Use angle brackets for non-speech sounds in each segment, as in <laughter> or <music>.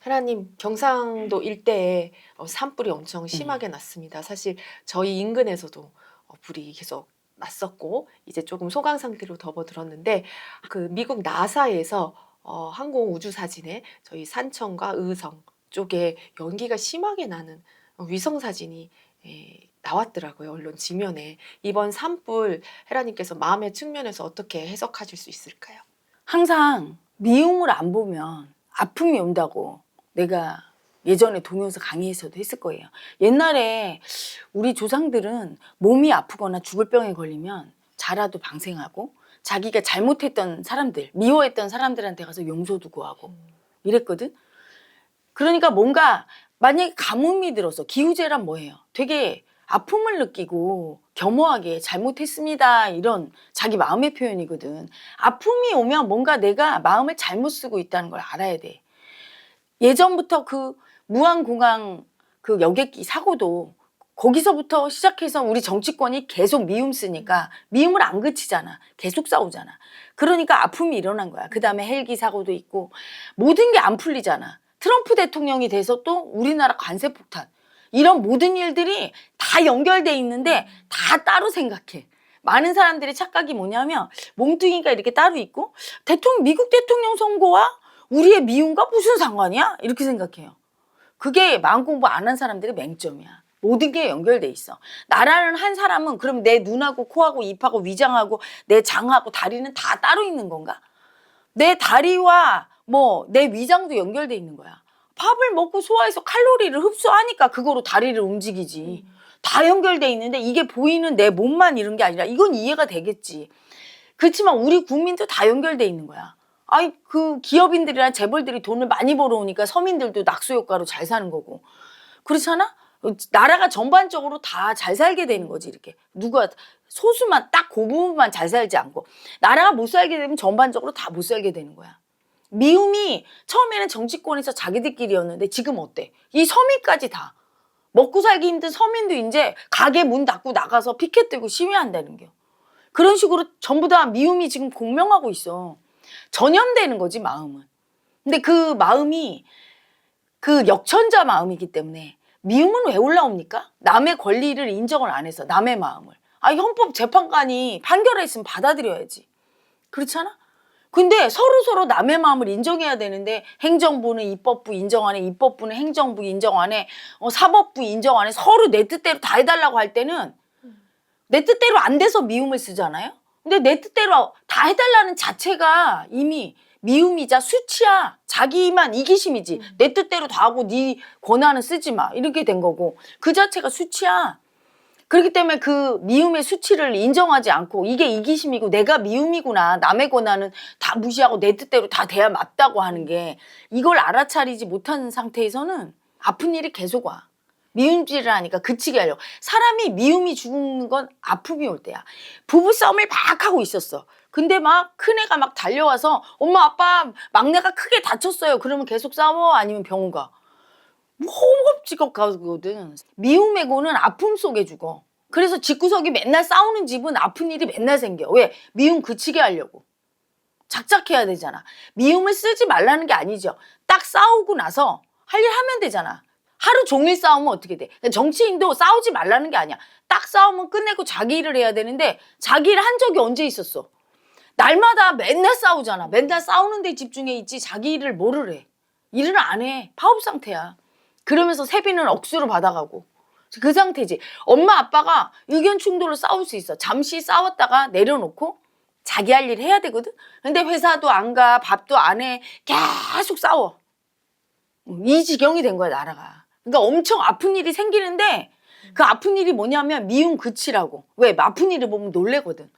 하나님 경상도 일대에 어, 산불이 엄청 심하게 났습니다. 사실 저희 인근에서도 어, 불이 계속 났었고 이제 조금 소강 상태로 접어들었는데 그 미국 나사에서 어, 항공 우주 사진에 저희 산청과 의성 쪽에 연기가 심하게 나는 어, 위성 사진이 예, 나왔더라고요 언론 지면에 이번 산불 헤라님께서 마음의 측면에서 어떻게 해석하실 수 있을까요? 항상 미움을 안 보면 아픔이 온다고 내가 예전에 동요에서 강의에서도 했을 거예요. 옛날에 우리 조상들은 몸이 아프거나 죽을 병에 걸리면 자라도 방생하고 자기가 잘못했던 사람들, 미워했던 사람들한테 가서 용서도 구하고 이랬거든. 그러니까 뭔가 만약에 가뭄이 들어서 기후재란 뭐예요? 되게 아픔을 느끼고 겸허하게 잘못했습니다 이런 자기 마음의 표현이거든. 아픔이 오면 뭔가 내가 마음을 잘못 쓰고 있다는 걸 알아야 돼. 예전부터 그 무한공항 그 여객기 사고도 거기서부터 시작해서 우리 정치권이 계속 미움 쓰니까 미움을 안 그치잖아. 계속 싸우잖아. 그러니까 아픔이 일어난 거야. 그 다음에 헬기 사고도 있고 모든 게 안 풀리잖아. 트럼프 대통령이 돼서 또 우리나라 관세 폭탄 이런 모든 일들이 다 연결돼 있는데 다 따로 생각해. 많은 사람들의 착각이 뭐냐면 몸뚱이가 이렇게 따로 있고 대통령 미국 대통령 선거와 우리의 미움과 무슨 상관이야? 이렇게 생각해요. 그게 마음 공부 안 한 사람들의 맹점이야. 모든 게 연결돼 있어. 나라는 한 사람은 그럼 내 눈하고 코하고 입하고 위장하고 내 장하고 다리는 다 따로 있는 건가? 내 다리와 뭐 내 위장도 연결돼 있는 거야. 밥을 먹고 소화해서 칼로리를 흡수하니까 그거로 다리를 움직이지. 다 연결돼 있는데 이게 보이는 내 몸만 이런 게 아니라 이건 이해가 되겠지. 그렇지만 우리 국민도 다 연결돼 있는 거야. 아이 그 기업인들이나 재벌들이 돈을 많이 벌어오니까 서민들도 낙수 효과로 잘 사는 거고 그렇잖아? 어, 나라가 전반적으로 다 잘 살게 되는 거지 이렇게 누가 소수만 딱 그 부분만 잘 살지 않고 나라가 못 살게 되면 전반적으로 다 못 살게 되는 거야. 미움이 처음에는 정치권에서 자기들끼리였는데 지금 어때? 이 서민까지 다 먹고 살기 힘든 서민도 이제 가게 문 닫고 나가서 피켓 들고 시위한다는 겨. 그런 식으로 전부 다 미움이 지금 공명하고 있어. 전염되는 거지 마음은. 근데 그 마음이 그 역천자 마음이기 때문에 미움은 왜 올라옵니까? 남의 권리를 인정을 안 해서 남의 마음을. 아 헌법 재판관이 판결했으면 받아들여야지. 그렇잖아? 근데 서로 서로 남의 마음을 인정해야 되는데 행정부는 입법부 인정 안 해, 입법부는 행정부 인정 안 해, 어, 사법부 인정 안 해. 서로 내 뜻대로 다 해달라고 할 때는 내 뜻대로 안 돼서 미움을 쓰잖아요. 근데 내 뜻대로 다 해달라는 자체가 이미 미움이자 수치야. 자기만 이기심이지. 내 뜻대로 다 하고 네 권한은 쓰지 마. 이렇게 된 거고 그 자체가 수치야. 그렇기 때문에 그 미움의 수치를 인정하지 않고 이게 이기심이고 내가 미움이구나 남의 권한은 다 무시하고 내 뜻대로 다 돼야 맞다고 하는 게 이걸 알아차리지 못한 상태에서는 아픈 일이 계속 와 미움질을 하니까 그치게 하려고 사람이 미움이 죽는 건 아픔이 올 때야 부부 싸움을 막 하고 있었어 근데 막 큰애가 막 달려와서 엄마 아빠 막내가 크게 다쳤어요 그러면 계속 싸워 아니면 병원 가 허겁지겁 가거든. 미움의 고는 아픔 속에 죽어. 그래서 집구석이 맨날 싸우는 집은 아픈 일이 맨날 생겨. 왜? 미움 그치게 하려고. 작작해야 되잖아. 미움을 쓰지 말라는 게 아니죠. 딱 싸우고 나서 할 일 하면 되잖아. 하루 종일 싸우면 어떻게 돼? 그러니까 정치인도 싸우지 말라는 게 아니야. 딱 싸우면 끝내고 자기 일을 해야 되는데 자기 일한 적이 언제 있었어? 날마다 맨날 싸우잖아. 맨날 싸우는 데 집중해 있지 자기 일을 뭐를 해? 일을 안 해. 파업 상태야. 그러면서 세비는 억수로 받아가고 그 상태지. 엄마 아빠가 의견 충돌로 싸울 수 있어. 잠시 싸웠다가 내려놓고 자기 할 일 해야 되거든. 근데 회사도 안 가, 밥도 안 해. 계속 싸워. 이 지경이 된 거야 나라가. 그러니까 엄청 아픈 일이 생기는데 그 아픈 일이 뭐냐면 미움 그치라고. 왜? 아픈 일을 보면 놀래거든.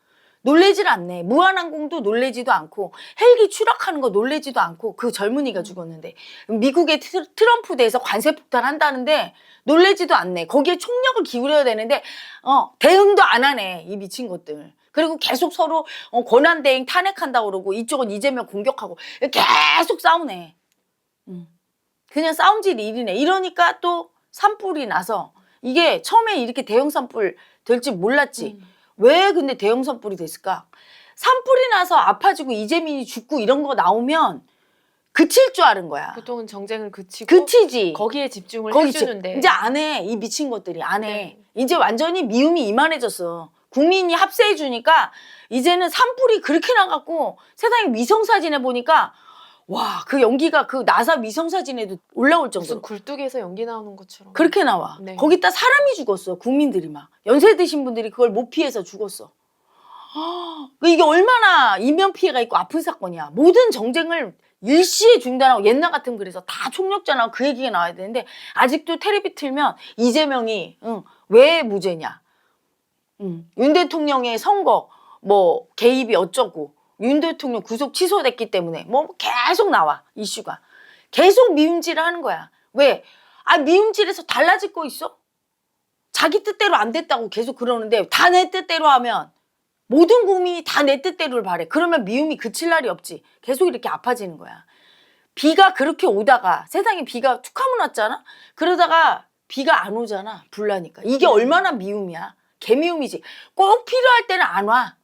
놀래질 않네. 무한항공도 놀래지도 않고 헬기 추락하는 거 놀래지도 않고 그 젊은이가 죽었는데 미국의 트- 트럼프 대해서 관세 폭탄 한다는데 놀래지도 않네. 거기에 총력을 기울여야 되는데 어 대응도 안 하네. 이 미친 것들. 그리고 계속 서로 어, 권한 대행 탄핵한다고 그러고 이쪽은 이재명 공격하고 계속 싸우네. 음. 그냥 싸움질 일이네. 이러니까 또 산불이 나서 이게 처음에 이렇게 대형 산불 될지 몰랐지. 왜 근데 대형 산불이 됐을까? 산불이 나서 아파지고 이재민이 죽고 이런 거 나오면 그칠 줄 아는 거야. 보통은 정쟁을 그치고 그치지. 거기에 집중을 거기 지- 해주는데 이제 안 해. 이 미친 것들이 안 해. 네. 이제 완전히 미움이 이만해졌어. 국민이 합세해 주니까 이제는 산불이 그렇게 나갔고 세상에 위성 사진에 보니까 와 그 연기가 그 나사 위성 사진에도 올라올 정도로 무슨 굴뚝에서 연기 나오는 것처럼 그렇게 나와. 네. 거기다 사람이 죽었어. 국민들이 막 연세 드신 분들이 그걸 못 피해서 죽었어. 그 이게 얼마나 인명 피해가 있고 아픈 사건이야. 모든 정쟁을 일시에 중단하고 옛날 같으면 그래서 다 총력전하고 그 얘기가 나와야 되는데 아직도 테레비 틀면 이재명이 응, 왜 무죄냐. 응, 윤 대통령의 선거 뭐 개입이 어쩌고 윤 대통령 구속 취소됐기 때문에 뭐 계속 나와 이슈가 계속 미움질을 하는 거야. 왜? 아 미움질에서 달라질 거 있어? 자기 뜻대로 안 됐다고 계속 그러는데 다 내 뜻대로 하면 모든 국민이 다 내 뜻대로를 바래. 그러면 미움이 그칠 날이 없지. 계속 이렇게 아파지는 거야. 비가 그렇게 오다가 세상에 비가 툭 하면 왔잖아. 그러다가 비가 안 오잖아. 불나니까. 이게 음. 얼마나 미움이야. 개미움이지. 꼭 필요할 때는 안 와.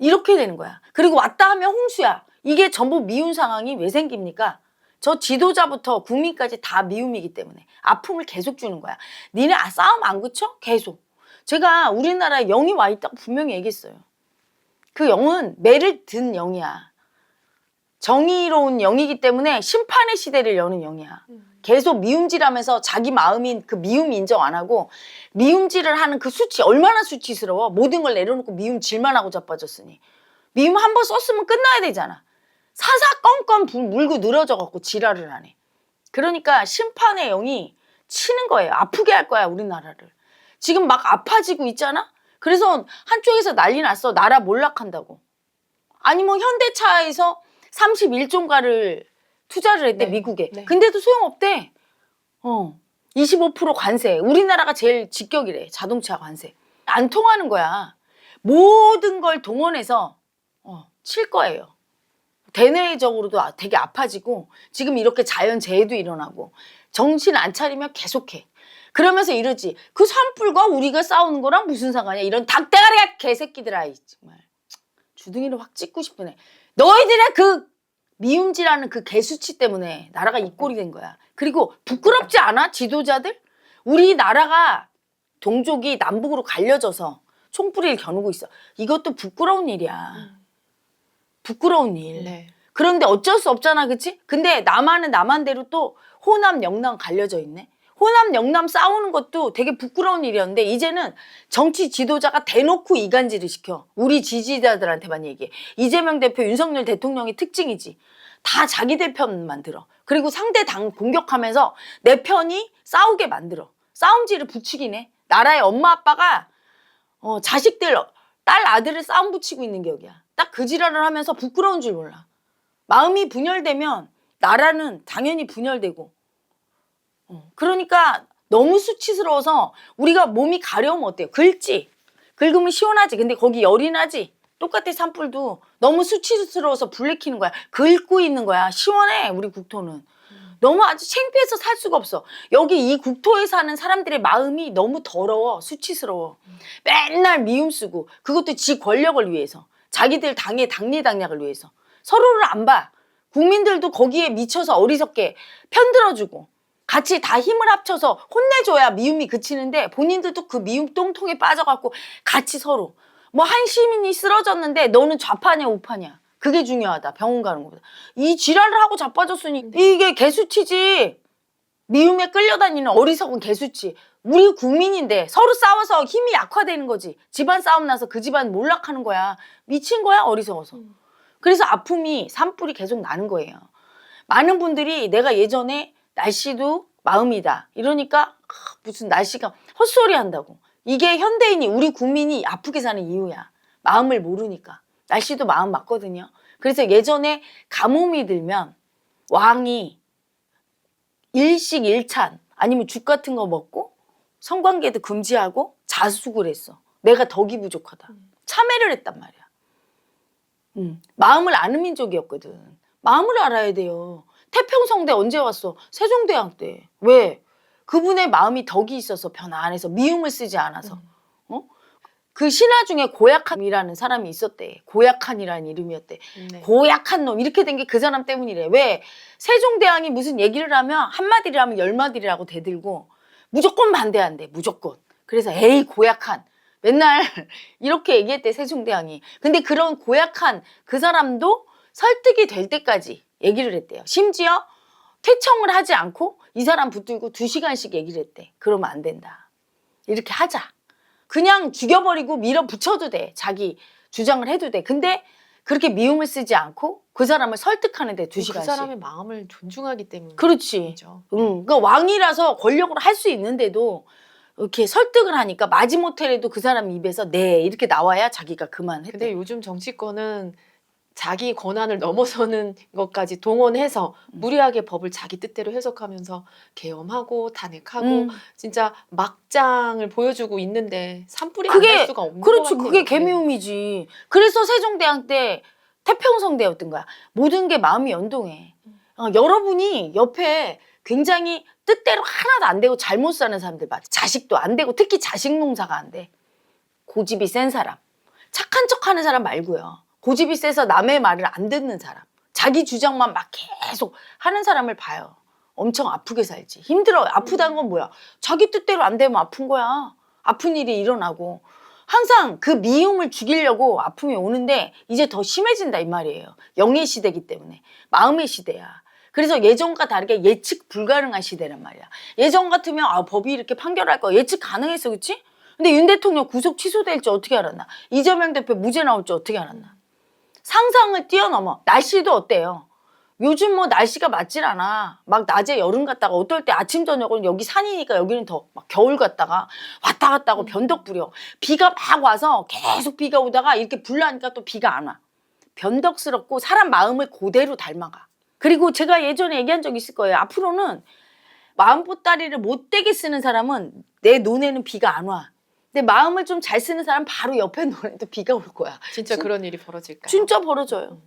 이렇게 되는 거야. 그리고 왔다 하면 홍수야. 이게 전부 미운 상황이 왜 생깁니까? 저 지도자부터 국민까지 다 미움이기 때문에 아픔을 계속 주는 거야. 니네 아, 싸움 안 그쳐? 계속. 제가 우리나라에 영이 와 있다고 분명히 얘기했어요. 그 영은 매를 든 영이야. 정의로운 영이기 때문에 심판의 시대를 여는 영이야. 음. 계속 미움질하면서 자기 마음인 그 미움 인정 안 하고 미움질을 하는 그 수치 얼마나 수치스러워? 모든 걸 내려놓고 미움질만 하고 자빠졌으니. 미움 한 번 썼으면 끝나야 되잖아. 사사건건 불 물고 늘어져 갖고 지랄을 하네 그러니까 심판의 영이 치는 거예요. 아프게 할 거야 우리나라를. 지금 막 아파지고 있잖아? 그래서 한쪽에서 난리 났어. 나라 몰락한다고. 아니 뭐 현대차에서 31종가를 투자를 했대 네. 미국에 네. 근데도 소용없대 어. 25% 관세. 우리나라가 제일 직격이래. 자동차 관세. 안 통하는 거야. 모든 걸 동원해서 어, 칠 거예요. 대내적으로도 아- 되게 아파지고 지금 이렇게 자연 재해도 일어나고 정신 안 차리면 계속해. 그러면서 이러지. 그 산불과 우리가 싸우는 거랑 무슨 상관이야. 이런 닭대가리 개새끼들아. 이 정말. 주둥이를 확 찍고 싶으네. 너희들의 그 미움질하는 그 개수치 때문에 나라가 이 꼴이 된 거야. 그리고 부끄럽지 않아? 지도자들? 우리 나라가 동족이 남북으로 갈려져서 총뿌리를 겨누고 있어. 이것도 부끄러운 일이야. 부끄러운 일. 네. 그런데 어쩔 수 없잖아, 그치? 근데 남한은 남한대로 또 호남, 영남 갈려져 있네. 호남, 영남 싸우는 것도 되게 부끄러운 일이었는데 이제는 정치 지도자가 대놓고 이간질을 시켜. 우리 지지자들한테만 얘기해. 이재명 대표, 윤석열 대통령의 특징이지. 다 자기들 편만 들어. 그리고 상대 당 공격하면서 내 편이 싸우게 만들어. 싸움질을 부추기네. 나라의 엄마 아빠가 어, 자식들, 딸 아들을 싸움 붙이고 있는 격이야. 딱 그 지랄을 하면서 부끄러운 줄 몰라. 마음이 분열되면 나라는 당연히 분열되고. 어, 그러니까 너무 수치스러워서 우리가 몸이 가려우면 어때요? 긁지. 긁으면 시원하지. 근데 거기 열이 나지. 똑같아 산불도 너무 수치스러워서 불리키는 거야. 긁고 있는 거야. 시원해 우리 국토는. 너무 아주 창피해서 살 수가 없어. 여기 이 국토에 사는 사람들의 마음이 너무 더러워, 수치스러워. 맨날 미움 쓰고 그것도 지 권력을 위해서. 자기들 당의 당리당략을 위해서. 서로를 안 봐. 국민들도 거기에 미쳐서 어리석게 편들어주고 같이 다 힘을 합쳐서 혼내줘야 미움이 그치는데 본인들도 그 미움 똥통에 빠져갖고 같이 서로. 뭐 한 시민이 쓰러졌는데 너는 좌파냐 우파냐? 그게 중요하다 병원 가는 것보다. 이 지랄을 하고 자빠졌으니 이게 개수치지. 미움에 끌려다니는 어리석은 개수치. 우리 국민인데 서로 싸워서 힘이 약화되는 거지. 집안 싸움 나서 그 집안 몰락하는 거야. 미친 거야 어리석어서. 그래서 아픔이 산불이 계속 나는 거예요. 많은 분들이 내가 예전에 날씨도 마음이다 이러니까 아, 무슨 날씨가 헛소리 한다고. 이게 현대인이 우리 국민이 아프게 사는 이유야. 마음을 모르니까. 날씨도 마음 맞거든요. 그래서 예전에 가뭄이 들면 왕이 일식 일찬 아니면 죽 같은 거 먹고 성관계도 금지하고 자숙을 했어. 내가 덕이 부족하다. 참회를 했단 말이야. 음, 마음을 아는 민족이었거든. 마음을 알아야 돼요. 태평성대 언제 왔어? 세종대왕 때. 왜? 그분의 마음이 덕이 있어서 변화 안 해서 미움을 쓰지 않아서. 어? 그 신화 중에 고약한이라는 사람이 있었대. 고약한이라는 이름이었대. 네. 고약한 놈 이렇게 된 게 그 사람 때문이래. 왜 세종대왕이 무슨 얘기를 하면 한 마디를 하면 열 마디라고 대들고 무조건 반대한대. 무조건. 그래서 에이 고약한 맨날 <laughs> 이렇게 얘기했대 세종대왕이. 근데 그런 고약한 그 사람도 설득이 될 때까지 얘기를 했대요. 심지어 퇴청을 하지 않고 이 사람 붙들고 두 시간씩 얘기를 했대. 그러면 안 된다. 이렇게 하자. 그냥 죽여버리고 밀어붙여도 돼. 자기 주장을 해도 돼. 근데 그렇게 미움을 쓰지 않고 그 사람을 설득하는데 두그 시간씩. 사람의 마음을 존중하기 때문에 그렇지. 죠 응. 그 왕이라서 권력으로 할 수 있는데도 이렇게 설득을 하니까 마지못해라도 그 사람 입에서 네 이렇게 나와야 자기가 그만했대. 근데 요즘 정치권은 자기 권한을 넘어서는 <laughs> 것까지 동원해서 음. 무리하게 법을 자기 뜻대로 해석하면서 계엄하고 탄핵하고 음. 진짜 막장을 보여주고 있는데 산불이 그게- 안날 수가 없는 그렇지 것 같아요. 그게 네. 개미움이지 그래서 세종대왕 때 태평성대였던 거야 모든 게 마음이 연동해 어, 여러분이 옆에 굉장히 뜻대로 하나도 안 되고 잘못 사는 사람들 봐 자식도 안 되고 특히 자식 농사가 안 돼 고집이 센 사람 착한 척 하는 사람 말고요 고집이 세서 남의 말을 안 듣는 사람 자기 주장만 막 계속 하는 사람을 봐요 엄청 아프게 살지 힘들어요 아프다는 건 뭐야 자기 뜻대로 안 되면 아픈 거야 아픈 일이 일어나고 항상 그 미움을 죽이려고 아픔이 오는데 이제 더 심해진다 이 말이에요. 영의 시대이기 때문에 마음의 시대야. 그래서 예전과 다르게 예측 불가능한 시대란 말이야. 예전 같으면 아 법이 이렇게 판결할 거 예측 가능했어, 그렇지? 근데 윤 대통령 구속 취소될지 어떻게 알았나? 이재명 대표 무죄 나올지 어떻게 알았나? 상상을 뛰어넘어. 날씨도 어때요? 요즘 뭐 날씨가 맞질 않아. 막 낮에 여름 갔다가 어떨 때 아침 저녁은 여기 산이니까 여기는 더 막 겨울 갔다가 왔다 갔다 하고 변덕 부려. 비가 막 와서 계속 비가 오다가 이렇게 불나니까 또 비가 안 와. 변덕스럽고 사람 마음을 그대로 닮아가. 그리고 제가 예전에 얘기한 적 있을 거예요. 앞으로는 마음 보따리를 못되게 쓰는 사람은 내 눈에는 비가 안 와. 근데 마음을 좀 잘 쓰는 사람 바로 옆에 눈에도 비가 올 거야. 진짜 진- 그런 일이 벌어질까요? 진짜 벌어져요.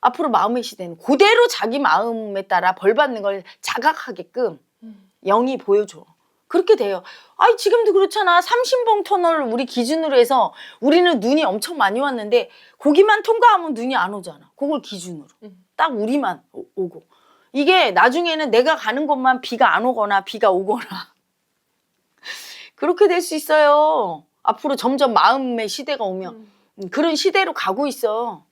앞으로 마음의 시대는 그대로 자기 마음에 따라 벌 받는 걸 자각하게끔 음. 영이 보여줘. 그렇게 돼요. 아니 지금도 그렇잖아. 삼신봉 터널을 우리 기준으로 해서 우리는 눈이 엄청 많이 왔는데 거기만 통과하면 눈이 안 오잖아. 그걸 기준으로. 음. 딱 우리만 오- 오고. 이게 나중에는 내가 가는 곳만 비가 안 오거나 비가 오거나 그렇게 될 수 있어요. 앞으로 점점 마음의 시대가 오면 음. 음, 그런 시대로 가고 있어.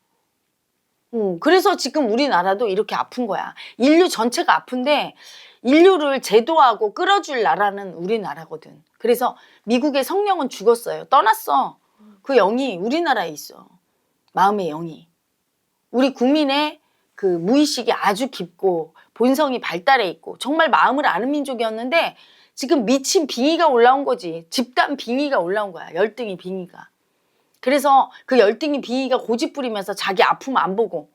음, 그래서 지금 우리나라도 이렇게 아픈 거야. 인류 전체가 아픈데 인류를 제도하고 끌어줄 나라는 우리나라거든. 그래서 미국의 성령은 죽었어요. 떠났어. 그 영이 우리나라에 있어. 마음의 영이. 우리 국민의 그 무의식이 아주 깊고 본성이 발달해 있고 정말 마음을 아는 민족이었는데 지금 미친 빙의가 올라온 거지. 집단 빙의가 올라온 거야. 열등이 빙의가. 그래서 그 열등이 빙의가 고집 부리면서 자기 아픔 안 보고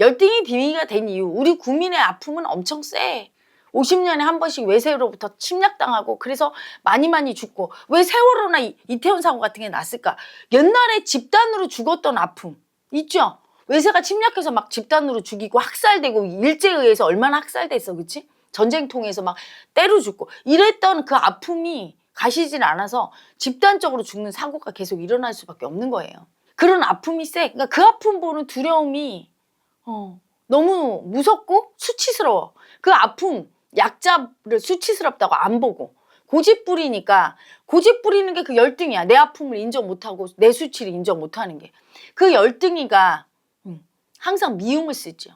열등이 빙의가 된 이유 우리 국민의 아픔은 엄청 세. 50년에 한 번씩 외세로부터 침략당하고 그래서 많이 많이 죽고 왜 세월호나 이- 이태원 사고 같은 게 났을까? 옛날에 집단으로 죽었던 아픔 있죠? 외세가 침략해서 막 집단으로 죽이고 학살되고 일제에 의해서 얼마나 학살됐어 그치? 전쟁 통해서 막 때려 죽고 이랬던 그 아픔이 가시질 않아서 집단적으로 죽는 사고가 계속 일어날 수밖에 없는 거예요. 그런 아픔이 세. 그러니까 그 아픔 보는 두려움이 어, 너무 무섭고 수치스러워. 그 아픔, 약자를 수치스럽다고 안 보고 고집 부리니까 고집 부리는 게 그 열등이야. 내 아픔을 인정 못하고 내 수치를 인정 못하는 게. 그 열등이가 음, 항상 미움을 쓰죠.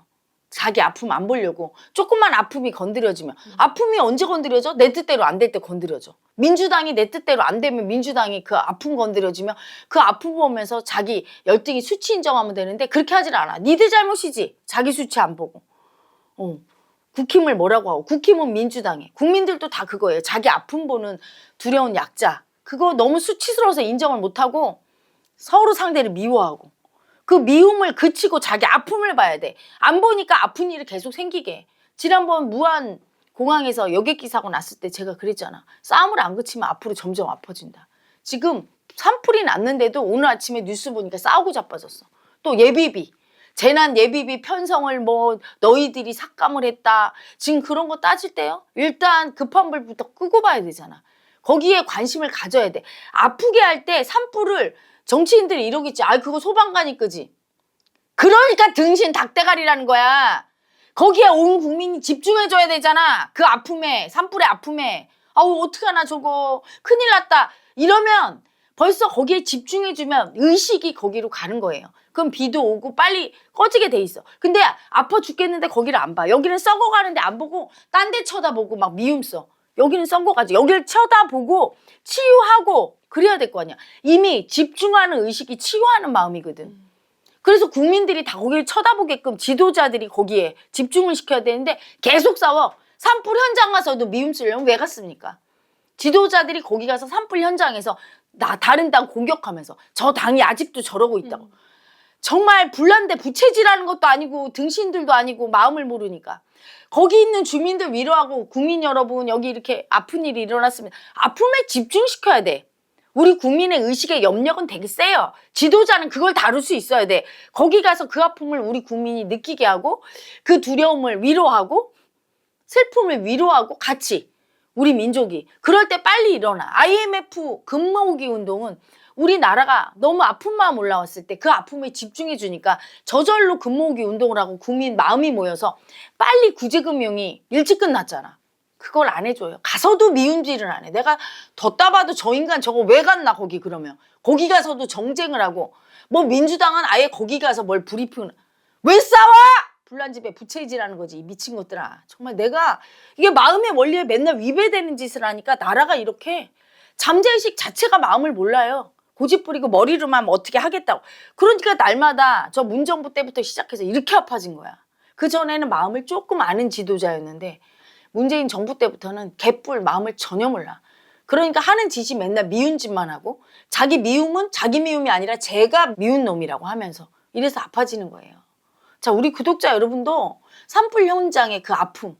자기 아픔 안 보려고 조금만 아픔이 건드려지면 아픔이 언제 건드려져? 내 뜻대로 안 될 때 건드려져. 민주당이 내 뜻대로 안 되면 민주당이 그 아픔 건드려지면 그 아픔 보면서 자기 열등이 수치 인정하면 되는데 그렇게 하질 않아. 니들 잘못이지. 자기 수치 안 보고. 어. 국힘을 뭐라고 하고 국힘은 민주당이 국민들도 다 그거예요. 자기 아픔 보는 두려운 약자. 그거 너무 수치스러워서 인정을 못하고 서로 상대를 미워하고 그 미움을 그치고 자기 아픔을 봐야 돼. 안 보니까 아픈 일이 계속 생기게. 해. 지난번 무한 공항에서 여객기 사고 났을 때 제가 그랬잖아. 싸움을 안 그치면 앞으로 점점 아파진다. 지금 산불이 났는데도 오늘 아침에 뉴스 보니까 싸우고 자빠졌어. 또 예비비. 재난 예비비 편성을 뭐 너희들이 삭감을 했다. 지금 그런 거 따질 때요. 일단 급한 불부터 끄고 봐야 되잖아. 거기에 관심을 가져야 돼. 아프게 할 때 산불을 정치인들이 이러겠지. 아 그거 소방관이 끄지. 그러니까 등신 닭대가리라는 거야. 거기에 온 국민이 집중해줘야 되잖아. 그 아픔에 산불의 아픔에. 아우 어떡하나 저거 큰일 났다. 이러면 벌써 거기에 집중해주면 의식이 거기로 가는 거예요. 그럼 비도 오고 빨리 꺼지게 돼 있어. 근데 아파 죽겠는데 거기를 안 봐. 여기는 썩어가는데 안 보고 딴 데 쳐다보고 막 미움 써. 여기는 썩어가지. 여기를 쳐다보고 치유하고 그래야 될 거 아니야. 이미 집중하는 의식이 치유하는 마음이거든. 그래서 국민들이 다 거기를 쳐다보게끔 지도자들이 거기에 집중을 시켜야 되는데 계속 싸워. 산불 현장 가서도 미움 쓰려면 왜 갔습니까? 지도자들이 거기 가서 산불 현장에서 나 다른 당 공격하면서 저 당이 아직도 저러고 있다고. 음. 정말 불난데 부채질하는 것도 아니고 등신들도 아니고 마음을 모르니까 거기 있는 주민들 위로하고 국민 여러분 여기 이렇게 아픈 일이 일어났으면 아픔에 집중시켜야 돼. 우리 국민의 의식의 염력은 되게 세요. 지도자는 그걸 다룰 수 있어야 돼. 거기 가서 그 아픔을 우리 국민이 느끼게 하고 그 두려움을 위로하고 슬픔을 위로하고 같이 우리 민족이 그럴 때 빨리 일어나. IMF 금모으기 운동은 우리나라가 너무 아픈 마음 올라왔을 때 그 아픔에 집중해 주니까 저절로 금모으기 운동을 하고 국민 마음이 모여서 빨리 구제금융이 일찍 끝났잖아. 그걸 안 해줘요. 가서도 미움질을 안 해. 내가 덧다 봐도 저 인간 저거 왜 갔나 거기 그러면. 거기 가서도 정쟁을 하고 뭐 민주당은 아예 거기 가서 뭘 브리핑을 왜 싸워? 불난 집에 부채질하는 거지 이 미친 것들아. 정말 내가 이게 마음의 원리에 맨날 위배되는 짓을 하니까 나라가 이렇게 잠재의식 자체가 마음을 몰라요. 고집 부리고 머리로만 어떻게 하겠다고. 그러니까 날마다 저 문정부 때부터 시작해서 이렇게 아파진 거야. 그 전에는 마음을 조금 아는 지도자였는데 문재인 정부 때부터는 개뿔 마음을 전혀 몰라. 그러니까 하는 짓이 맨날 미운 짓만 하고 자기 미움은 자기 미움이 아니라 제가 미운 놈이라고 하면서 이래서 아파지는 거예요. 자, 우리 구독자 여러분도 산불 현장의 그 아픔,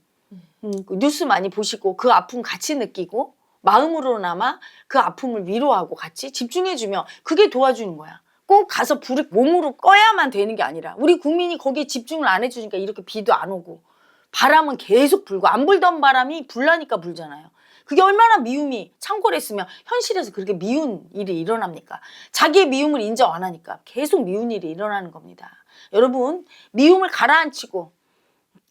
음, 그 뉴스 많이 보시고 그 아픔 같이 느끼고 마음으로나마 그 아픔을 위로하고 같이 집중해주면 그게 도와주는 거야. 꼭 가서 불을 몸으로 꺼야만 되는 게 아니라 우리 국민이 거기에 집중을 안 해주니까 이렇게 비도 안 오고 바람은 계속 불고 안 불던 바람이 불나니까 불잖아요. 그게 얼마나 미움이 창궐했으면 현실에서 그렇게 미운 일이 일어납니까? 자기의 미움을 인정 안 하니까 계속 미운 일이 일어나는 겁니다. 여러분 미움을 가라앉히고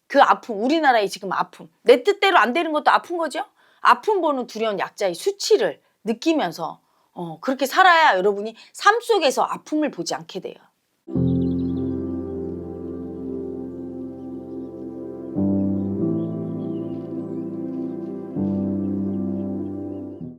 그 아픔 우리나라의 지금 아픔 내 뜻대로 안 되는 것도 아픈 거죠. 아픔 보는 두려운 약자의 수치를 느끼면서 어, 그렇게 살아야 여러분이 삶 속에서 아픔을 보지 않게 돼요.